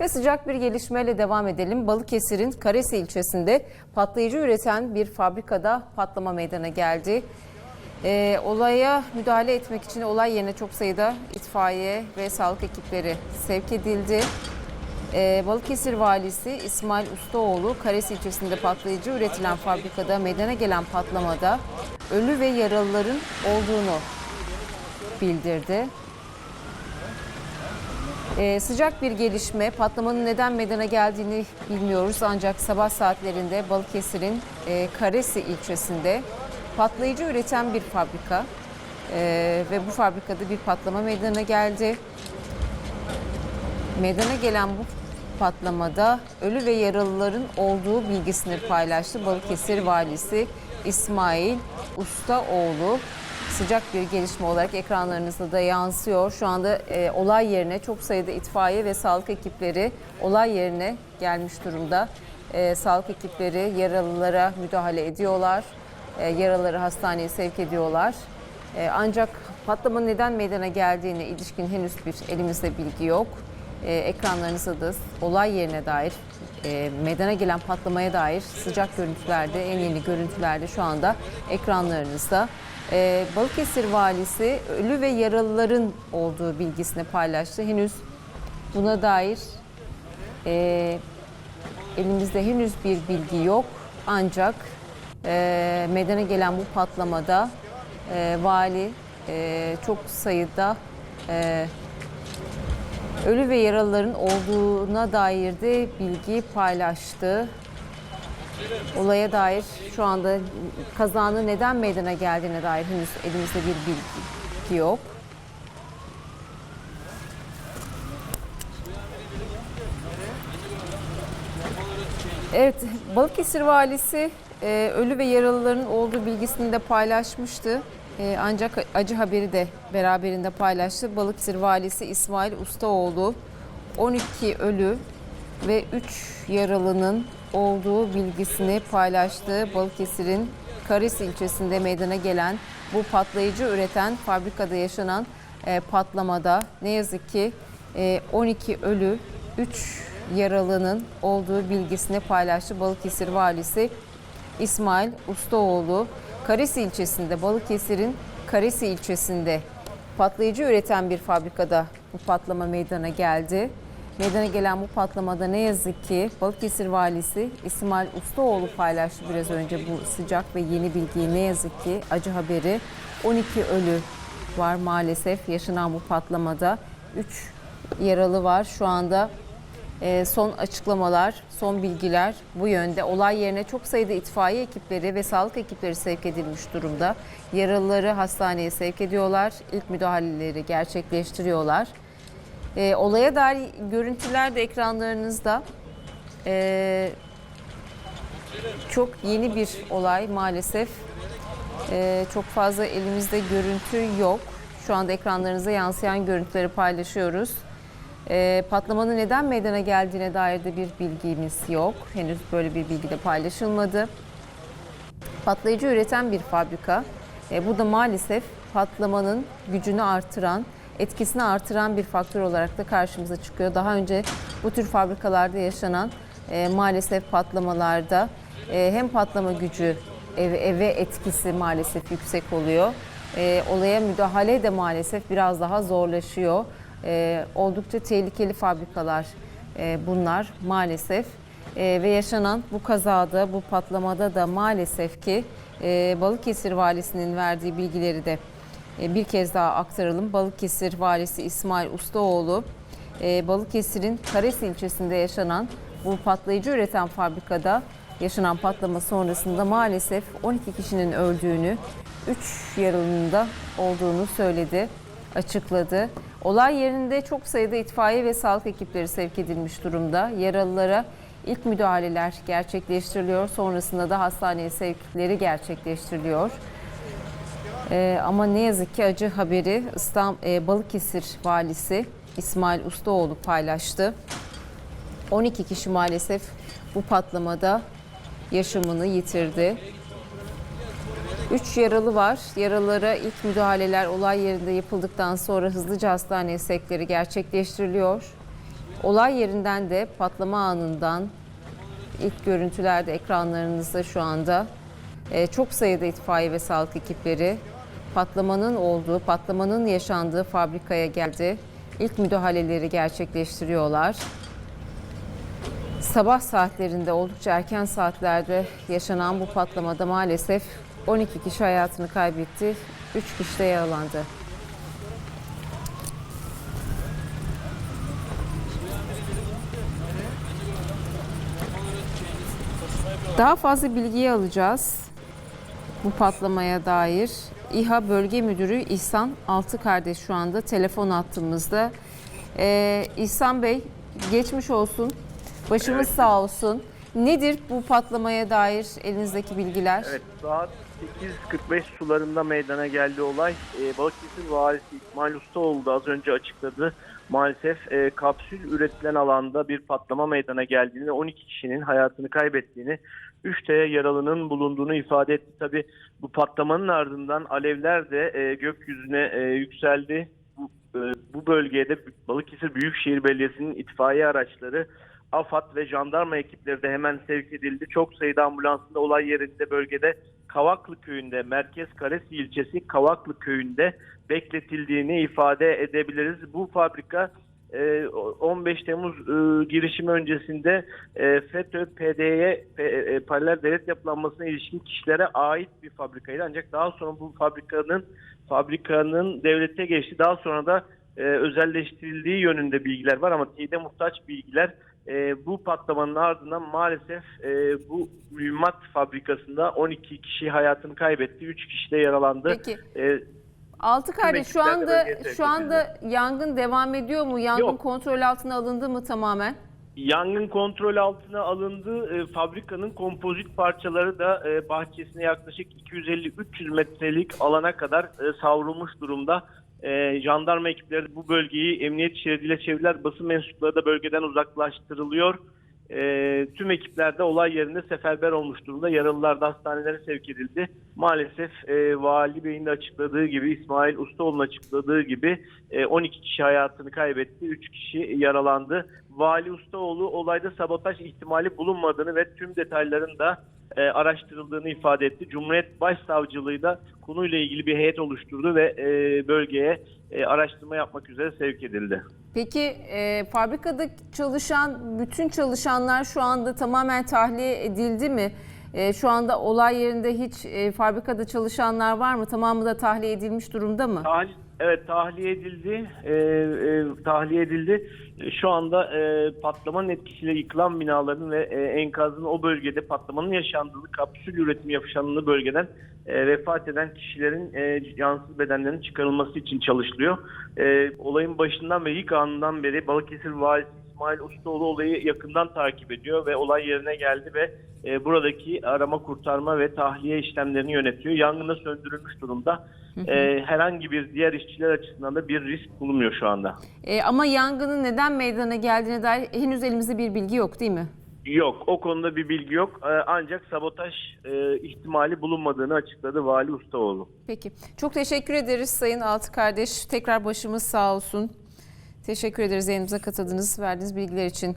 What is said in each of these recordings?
Ve sıcak bir gelişmeyle devam edelim. Balıkesir'in Karesi ilçesinde patlayıcı üreten bir fabrikada patlama meydana geldi. Ee, olaya müdahale etmek için olay yerine çok sayıda itfaiye ve sağlık ekipleri sevk edildi. Ee, Balıkesir valisi İsmail Ustaoğlu, Karesi ilçesinde patlayıcı üretilen fabrikada meydana gelen patlamada ölü ve yaralıların olduğunu bildirdi. Ee, sıcak bir gelişme, patlamanın neden meydana geldiğini bilmiyoruz ancak sabah saatlerinde Balıkesir'in e, Karesi ilçesinde patlayıcı üreten bir fabrika e, ve bu fabrikada bir patlama meydana geldi. Meydana gelen bu patlamada ölü ve yaralıların olduğu bilgisini paylaştı Balıkesir valisi İsmail Ustaoğlu. Sıcak bir gelişme olarak ekranlarınızda da yansıyor. Şu anda e, olay yerine çok sayıda itfaiye ve sağlık ekipleri olay yerine gelmiş durumda. E, sağlık ekipleri yaralılara müdahale ediyorlar. E, yaralıları hastaneye sevk ediyorlar. E, ancak patlamanın neden meydana geldiğine ilişkin henüz bir elimizde bilgi yok. E, ekranlarınızda da olay yerine dair, e, meydana gelen patlamaya dair sıcak görüntülerde, en yeni görüntülerde şu anda ekranlarınızda. E, Balıkesir valisi ölü ve yaralıların olduğu bilgisini paylaştı. Henüz buna dair e, elimizde henüz bir bilgi yok. Ancak e, meydana gelen bu patlamada e, vali e, çok sayıda e, ölü ve yaralıların olduğuna dair de bilgi paylaştı. Olaya dair şu anda kazanın neden meydana geldiğine dair henüz elimizde bir bilgi yok. Evet, Balıkesir valisi e, ölü ve yaralıların olduğu bilgisini de paylaşmıştı. E, ancak acı haberi de beraberinde paylaştı. Balıkesir valisi İsmail Ustaoğlu 12 ölü ve 3 yaralının olduğu bilgisini paylaştı. Balıkesir'in Karesi ilçesinde meydana gelen bu patlayıcı üreten fabrikada yaşanan e, patlamada ne yazık ki e, 12 ölü, 3 yaralının olduğu bilgisini paylaştı Balıkesir valisi İsmail Ustaoğlu. Karesi ilçesinde Balıkesir'in Karesi ilçesinde patlayıcı üreten bir fabrikada bu patlama meydana geldi. Meydana gelen bu patlamada ne yazık ki Balıkesir valisi İsmail Ustaoğlu paylaştı biraz önce bu sıcak ve yeni bilgiyi ne yazık ki acı haberi 12 ölü var maalesef yaşanan bu patlamada 3 yaralı var şu anda ee, son açıklamalar, son bilgiler bu yönde. Olay yerine çok sayıda itfaiye ekipleri ve sağlık ekipleri sevk edilmiş durumda. Yaralıları hastaneye sevk ediyorlar. İlk müdahaleleri gerçekleştiriyorlar. Ee, olaya dair görüntüler de ekranlarınızda. Ee, çok yeni bir olay maalesef. Ee, çok fazla elimizde görüntü yok. Şu anda ekranlarınıza yansıyan görüntüleri paylaşıyoruz. E, patlamanın neden meydana geldiğine dair de bir bilgimiz yok. Henüz böyle bir bilgi de paylaşılmadı. Patlayıcı üreten bir fabrika. E, bu da maalesef patlamanın gücünü artıran, etkisini artıran bir faktör olarak da karşımıza çıkıyor. Daha önce bu tür fabrikalarda yaşanan e, maalesef patlamalarda e, hem patlama gücü eve, eve etkisi maalesef yüksek oluyor. E, olaya müdahale de maalesef biraz daha zorlaşıyor. E, oldukça tehlikeli fabrikalar e, bunlar maalesef. E, ve yaşanan bu kazada, bu patlamada da maalesef ki e, Balıkesir Valisi'nin verdiği bilgileri de bir kez daha aktaralım. Balıkesir Valisi İsmail Ustaoğlu, e, Balıkesir'in Karesi ilçesinde yaşanan bu patlayıcı üreten fabrikada yaşanan patlama sonrasında maalesef 12 kişinin öldüğünü, 3 yaralının da olduğunu söyledi, açıkladı. Olay yerinde çok sayıda itfaiye ve sağlık ekipleri sevk edilmiş durumda. Yaralılara ilk müdahaleler gerçekleştiriliyor. Sonrasında da hastaneye sevkleri gerçekleştiriliyor. Ee, ama ne yazık ki acı haberi İstanbul, e, Balıkesir valisi İsmail Ustaoğlu paylaştı. 12 kişi maalesef bu patlamada yaşamını yitirdi. 3 yaralı var. Yaralılara ilk müdahaleler olay yerinde yapıldıktan sonra hızlıca hastaneye sevkleri gerçekleştiriliyor. Olay yerinden de patlama anından ilk görüntülerde ekranlarınızda şu anda e, çok sayıda itfaiye ve sağlık ekipleri patlamanın olduğu, patlamanın yaşandığı fabrikaya geldi. İlk müdahaleleri gerçekleştiriyorlar. Sabah saatlerinde oldukça erken saatlerde yaşanan bu patlamada maalesef 12 kişi hayatını kaybetti, 3 kişi de yaralandı. Daha fazla bilgiyi alacağız bu patlamaya dair. İHA Bölge Müdürü İhsan Altı Kardeş şu anda telefon attığımızda. Ee, İhsan Bey geçmiş olsun. Başımız sağ olsun. Nedir bu patlamaya dair elinizdeki bilgiler? Evet saat 8.45 sularında meydana geldi olay. Ee, Balıkesir Valisi İsmail Ustaoğlu da az önce açıkladı. Maalesef e, kapsül üretilen alanda bir patlama meydana geldiğini, 12 kişinin hayatını kaybettiğini, 3 de yaralının bulunduğunu ifade etti. Tabi bu patlamanın ardından alevler de e, gökyüzüne e, yükseldi. Bu, e, bu bölgede Balıkesir Büyükşehir Belediyesi'nin itfaiye araçları AFAD ve jandarma ekipleri de hemen sevk edildi. Çok sayıda ambulansında olay yerinde bölgede Kavaklı köyünde, Merkez Karesi ilçesi Kavaklı köyünde bekletildiğini ifade edebiliriz. Bu fabrika 15 Temmuz e, girişimi öncesinde e, FETÖ, PD'ye e, paralel devlet yapılanmasına ilişkin kişilere ait bir fabrikaydı. Ancak daha sonra bu fabrikanın fabrikanın devlete geçti. Daha sonra da e, özelleştirildiği yönünde bilgiler var ama teyide muhtaç bilgiler e, bu patlamanın ardından maalesef e, bu mühimmat fabrikasında 12 kişi hayatını kaybetti, 3 kişi de yaralandı. Peki E, Altı kardeş şu anda şu anda yangın devam ediyor mu? Yangın Yok. kontrol altına alındı mı tamamen? Yangın kontrol altına alındı. E, fabrikanın kompozit parçaları da e, bahçesine yaklaşık 250-300 metrelik alana kadar e, savrulmuş durumda. E, jandarma ekipleri bu bölgeyi emniyet şeridiyle çevirdiler. Basın mensupları da bölgeden uzaklaştırılıyor. E, tüm ekipler de olay yerinde seferber olmuş durumda. Yaralılar da hastanelere sevk edildi. Maalesef e, Vali Bey'in de açıkladığı gibi, İsmail Ustaoğlu'nun açıkladığı gibi e, 12 kişi hayatını kaybetti, 3 kişi yaralandı. Vali Ustaoğlu olayda sabotaj ihtimali bulunmadığını ve tüm detayların da e, araştırıldığını ifade etti. Cumhuriyet Başsavcılığı da konuyla ilgili bir heyet oluşturdu ve e, bölgeye e, araştırma yapmak üzere sevk edildi. Peki e, fabrikada çalışan bütün çalışanlar şu anda tamamen tahliye edildi mi? E, şu anda olay yerinde hiç e, fabrikada çalışanlar var mı? Tamamı da tahliye edilmiş durumda mı? Tahliye, evet tahliye edildi. E, e, tahliye edildi. Şu anda e, patlamanın etkisiyle yıkılan binaların ve e, enkazın o bölgede patlamanın yaşandığı kapsül üretimi yaşandığı bölgeden e, vefat eden kişilerin e, cansız bedenlerinin çıkarılması için çalışılıyor. E, olayın başından ve ilk anından beri Balıkesir Valisi İsmail Ustaoğlu olayı yakından takip ediyor ve olay yerine geldi ve e, buradaki arama kurtarma ve tahliye işlemlerini yönetiyor. Yangın da söndürülmüş durumda. E, herhangi bir diğer işçiler açısından da bir risk bulunmuyor şu anda. E, ama yangının neden meydana geldiğine dair henüz elimizde bir bilgi yok değil mi? Yok, o konuda bir bilgi yok. E, ancak sabotaj e, ihtimali bulunmadığını açıkladı Vali Ustaoğlu. Peki. Çok teşekkür ederiz Sayın Altı Kardeş. Tekrar başımız sağ olsun. Teşekkür ederiz yayınımıza katıldığınız, verdiğiniz bilgiler için.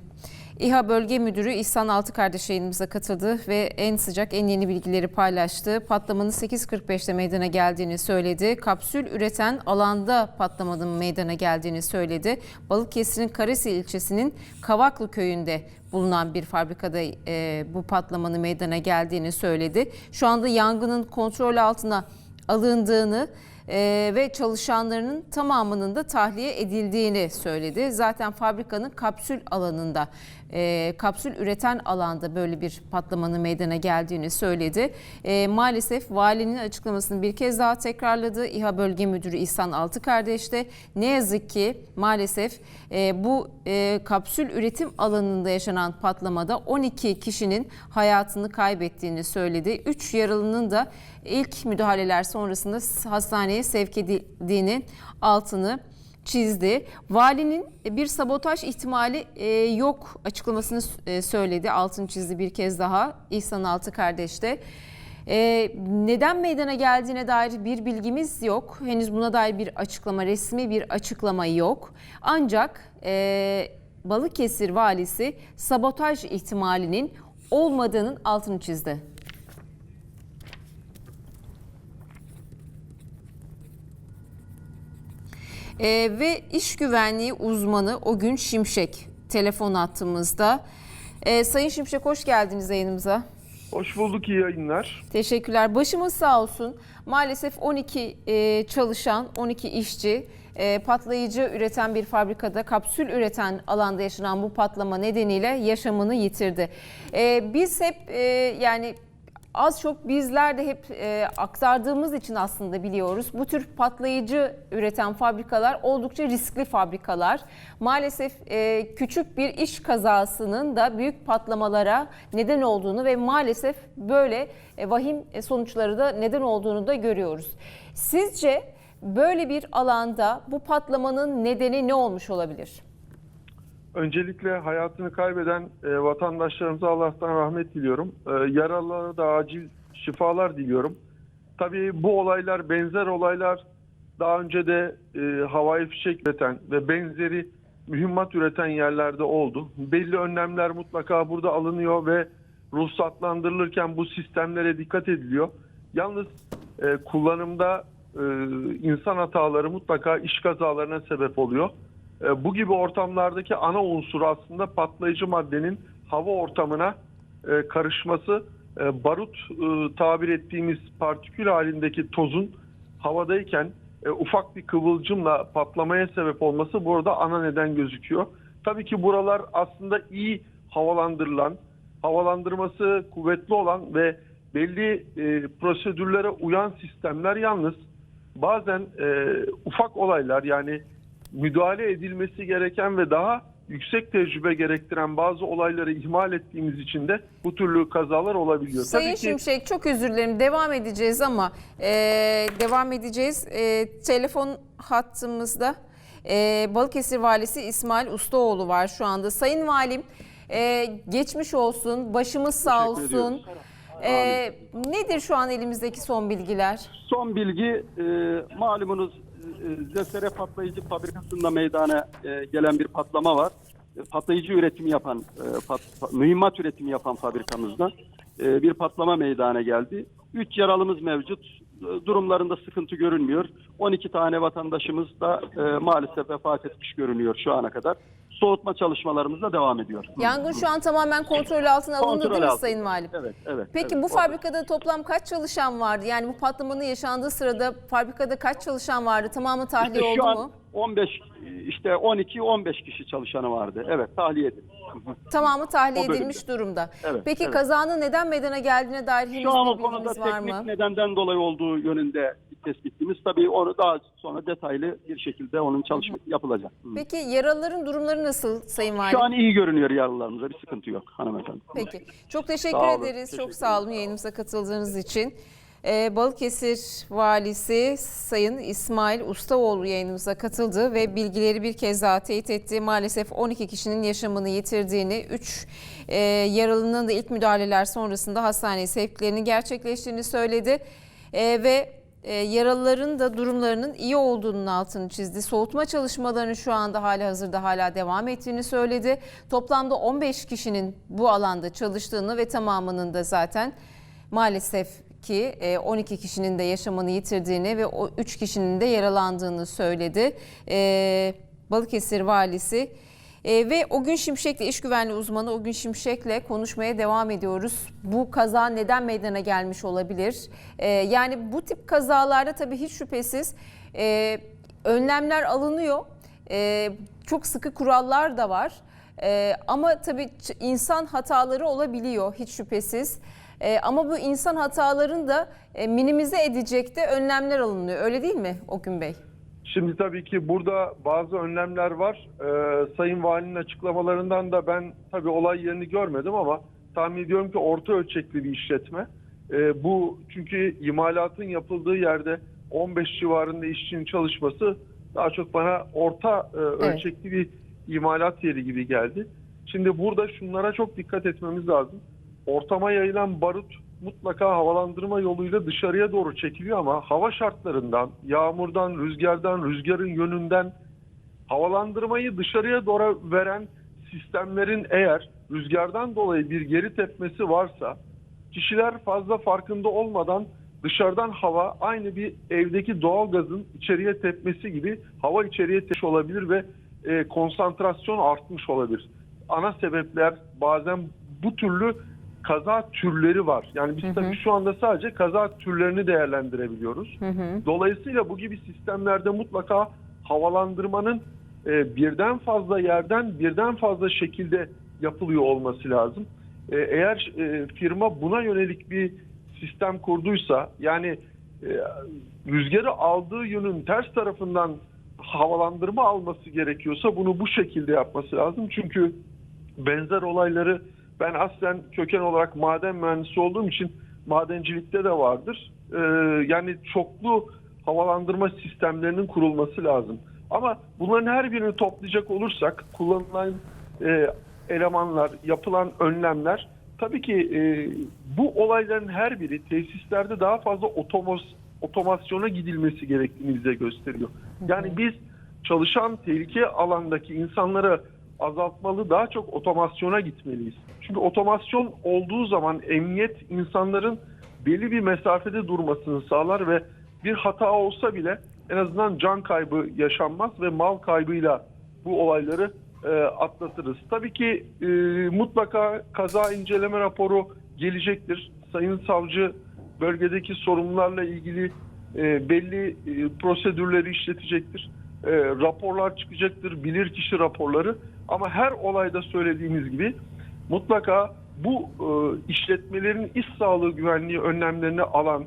İHA Bölge Müdürü İhsan Altı Kardeş yayınımıza katıldı ve en sıcak, en yeni bilgileri paylaştı. Patlamanın 8.45'te meydana geldiğini söyledi. Kapsül üreten alanda patlamanın meydana geldiğini söyledi. Balıkesir'in Karesi ilçesinin Kavaklı köyünde bulunan bir fabrikada e, bu patlamanın meydana geldiğini söyledi. Şu anda yangının kontrol altına alındığını e, ve çalışanlarının tamamının da tahliye edildiğini söyledi. Zaten fabrikanın kapsül alanında, e, kapsül üreten alanda böyle bir patlamanın meydana geldiğini söyledi. E, maalesef valinin açıklamasını bir kez daha tekrarladı. İHA Bölge Müdürü İhsan Altıkardeş de ne yazık ki maalesef e, bu e, kapsül üretim alanında yaşanan patlamada 12 kişinin hayatını kaybettiğini söyledi. 3 yaralının da ilk müdahaleler sonrasında hastaneye sevk edildiğini altını çizdi. Valinin bir sabotaj ihtimali e, yok açıklamasını e, söyledi. Altını çizdi bir kez daha İhsan Altı kardeşte. E, neden meydana geldiğine dair bir bilgimiz yok. Henüz buna dair bir açıklama, resmi bir açıklama yok. Ancak e, Balıkesir valisi sabotaj ihtimalinin olmadığının altını çizdi. Ee, ve iş güvenliği uzmanı o gün Şimşek telefon attığımızda. Ee, Sayın Şimşek hoş geldiniz yayınımıza. Hoş bulduk, iyi yayınlar. Teşekkürler. Başımız sağ olsun. Maalesef 12 e, çalışan, 12 işçi e, patlayıcı üreten bir fabrikada, kapsül üreten alanda yaşanan bu patlama nedeniyle yaşamını yitirdi. E, biz hep e, yani az çok bizler de hep e, aktardığımız için aslında biliyoruz. Bu tür patlayıcı üreten fabrikalar oldukça riskli fabrikalar. Maalesef e, küçük bir iş kazasının da büyük patlamalara neden olduğunu ve maalesef böyle e, vahim sonuçları da neden olduğunu da görüyoruz. Sizce böyle bir alanda bu patlamanın nedeni ne olmuş olabilir? Öncelikle hayatını kaybeden e, vatandaşlarımıza Allah'tan rahmet diliyorum. E, yaralılara da acil şifalar diliyorum. Tabii bu olaylar benzer olaylar daha önce de e, havai fişek üreten ve benzeri mühimmat üreten yerlerde oldu. Belli önlemler mutlaka burada alınıyor ve ruhsatlandırılırken bu sistemlere dikkat ediliyor. Yalnız e, kullanımda e, insan hataları mutlaka iş kazalarına sebep oluyor. E, bu gibi ortamlardaki ana unsur aslında patlayıcı maddenin hava ortamına e, karışması. E, barut tabir ettiğimiz partikül halindeki tozun havadayken ufak bir kıvılcımla patlamaya sebep olması burada ana neden gözüküyor. Tabii ki buralar aslında iyi havalandırılan, havalandırması kuvvetli olan ve belli prosedürlere uyan sistemler yalnız bazen ufak olaylar yani müdahale edilmesi gereken ve daha yüksek tecrübe gerektiren bazı olayları ihmal ettiğimiz için de bu türlü kazalar olabiliyor. Sayın Tabii ki Şimşek çok özür dilerim devam edeceğiz ama e, devam edeceğiz. E, telefon hattımızda e, Balıkesir Valisi İsmail Ustaoğlu var şu anda. Sayın Valim e, geçmiş olsun, başımız sağ Teşekkür olsun. E, nedir şu an elimizdeki son bilgiler? Son bilgi e, malumunuz e, ZSR patlayıcı fabrikasında meydana e, gelen bir patlama var. E, patlayıcı üretim yapan, e, pat- pa- mühimmat üretimi yapan fabrikamızda e, bir patlama meydana geldi. Üç yaralımız mevcut. Durumlarında sıkıntı görünmüyor. 12 tane vatandaşımız da maalesef vefat etmiş görünüyor şu ana kadar. Soğutma çalışmalarımız da devam ediyor. Yangın şu an tamamen kontrol altına alındı Kontrol değil mi altında. Sayın Valim? Evet, evet. Peki evet, bu fabrikada toplam kaç çalışan vardı? Yani bu patlamanın yaşandığı sırada fabrikada kaç çalışan vardı? Tamamı tahliye İşte oldu şu an mu? 15 işte 12-15 kişi çalışanı vardı. Evet tahliye edildi. Tamamı tahliye O bölümde. edilmiş durumda. Evet, Peki evet. kazanın neden meydana geldiğine dair henüz Şu an o bir konuda bilginiz var teknik mı? nedenden dolayı olduğu yönünde tespitimiz. Tabii onu daha sonra detaylı bir şekilde onun çalışması yapılacak. Peki yaralıların durumları nasıl Sayın Valim? Şu an iyi görünüyor yaralılarımıza bir sıkıntı yok hanımefendi. Peki. Çok teşekkür Sağ ederiz. Çok teşekkür sağ olun yayınımıza katıldığınız için. Ee, Balıkesir Valisi Sayın İsmail Ustaoğlu yayınımıza katıldı ve bilgileri bir kez daha teyit etti. Maalesef 12 kişinin yaşamını yitirdiğini, 3 e, yaralının da ilk müdahaleler sonrasında hastaneye sevklerini gerçekleştiğini söyledi. E, ve e, yaralıların da durumlarının iyi olduğunun altını çizdi. Soğutma çalışmalarının şu anda hala hazırda hala devam ettiğini söyledi. Toplamda 15 kişinin bu alanda çalıştığını ve tamamının da zaten maalesef ki e, 12 kişinin de yaşamını yitirdiğini ve o 3 kişinin de yaralandığını söyledi. E, Balıkesir valisi e, ve o gün Şimşek'le iş güvenliği uzmanı o gün Şimşek'le konuşmaya devam ediyoruz. Bu kaza neden meydana gelmiş olabilir? E, yani bu tip kazalarda tabii hiç şüphesiz e, önlemler alınıyor. E, çok sıkı kurallar da var. E, ama tabii insan hataları olabiliyor hiç şüphesiz. E, ama bu insan hatalarını da e, minimize edecek de önlemler alınıyor. Öyle değil mi Okün Bey? Şimdi tabii ki burada bazı önlemler var. Ee, Sayın Valinin açıklamalarından da ben tabii olay yerini görmedim ama tahmin ediyorum ki orta ölçekli bir işletme. Ee, bu çünkü imalatın yapıldığı yerde 15 civarında işçinin çalışması daha çok bana orta e, ölçekli bir imalat yeri gibi geldi. Şimdi burada şunlara çok dikkat etmemiz lazım. Ortama yayılan barut mutlaka havalandırma yoluyla dışarıya doğru çekiliyor ama hava şartlarından, yağmurdan, rüzgardan, rüzgarın yönünden havalandırmayı dışarıya doğru veren sistemlerin eğer rüzgardan dolayı bir geri tepmesi varsa kişiler fazla farkında olmadan dışarıdan hava aynı bir evdeki doğalgazın içeriye tepmesi gibi hava içeriye tepmiş olabilir ve e, konsantrasyon artmış olabilir. Ana sebepler bazen bu türlü kaza türleri var. Yani biz tabii şu anda sadece kaza türlerini değerlendirebiliyoruz. Dolayısıyla bu gibi sistemlerde mutlaka havalandırmanın e, birden fazla yerden birden fazla şekilde yapılıyor olması lazım. E, eğer e, firma buna yönelik bir sistem kurduysa yani e, rüzgarı aldığı yönün ters tarafından havalandırma alması gerekiyorsa bunu bu şekilde yapması lazım. Çünkü benzer olayları ben aslen köken olarak maden mühendisi olduğum için madencilikte de vardır. Ee, yani çoklu havalandırma sistemlerinin kurulması lazım. Ama bunların her birini toplayacak olursak kullanılan e, elemanlar, yapılan önlemler tabii ki e, bu olayların her biri tesislerde daha fazla otomos, otomasyona gidilmesi gerektiğini bize gösteriyor. Yani biz çalışan tehlike alandaki insanlara azaltmalı, daha çok otomasyona gitmeliyiz. Çünkü otomasyon olduğu zaman emniyet insanların belli bir mesafede durmasını sağlar ve bir hata olsa bile en azından can kaybı yaşanmaz ve mal kaybıyla bu olayları e, atlatırız. Tabii ki e, mutlaka kaza inceleme raporu gelecektir. Sayın savcı bölgedeki sorunlarla ilgili e, belli e, prosedürleri işletecektir. E, raporlar çıkacaktır, bilirkişi raporları. Ama her olayda söylediğimiz gibi mutlaka bu e, işletmelerin iş sağlığı güvenliği önlemlerini alan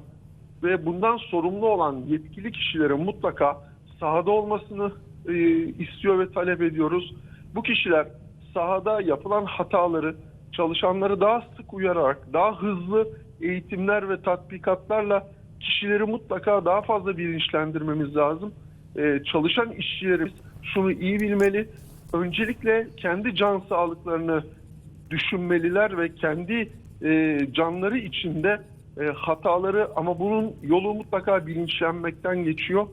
ve bundan sorumlu olan yetkili kişilerin mutlaka sahada olmasını e, istiyor ve talep ediyoruz. Bu kişiler sahada yapılan hataları çalışanları daha sık uyararak daha hızlı eğitimler ve tatbikatlarla kişileri mutlaka daha fazla bilinçlendirmemiz lazım. E, çalışan işçilerimiz şunu iyi bilmeli. Öncelikle kendi can sağlıklarını düşünmeliler ve kendi e, canları içinde e, hataları ama bunun yolu mutlaka bilinçlenmekten geçiyor.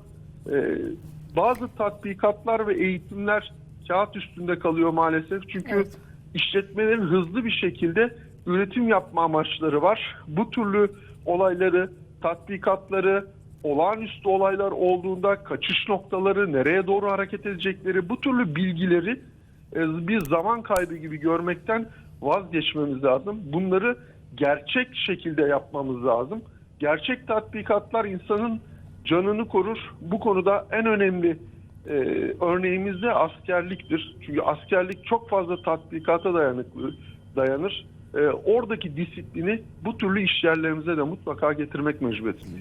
E, bazı tatbikatlar ve eğitimler kağıt üstünde kalıyor maalesef. Çünkü Evet. işletmelerin hızlı bir şekilde üretim yapma amaçları var. Bu türlü olayları, tatbikatları, olağanüstü olaylar olduğunda kaçış noktaları, nereye doğru hareket edecekleri bu türlü bilgileri e, bir zaman kaybı gibi görmekten vazgeçmemiz lazım. Bunları gerçek şekilde yapmamız lazım. Gerçek tatbikatlar insanın canını korur. Bu konuda en önemli e, örneğimiz de askerliktir. Çünkü askerlik çok fazla tatbikata dayanıklı dayanır. E, oradaki disiplini bu türlü işyerlerimize de mutlaka getirmek mecburiyetindeyiz.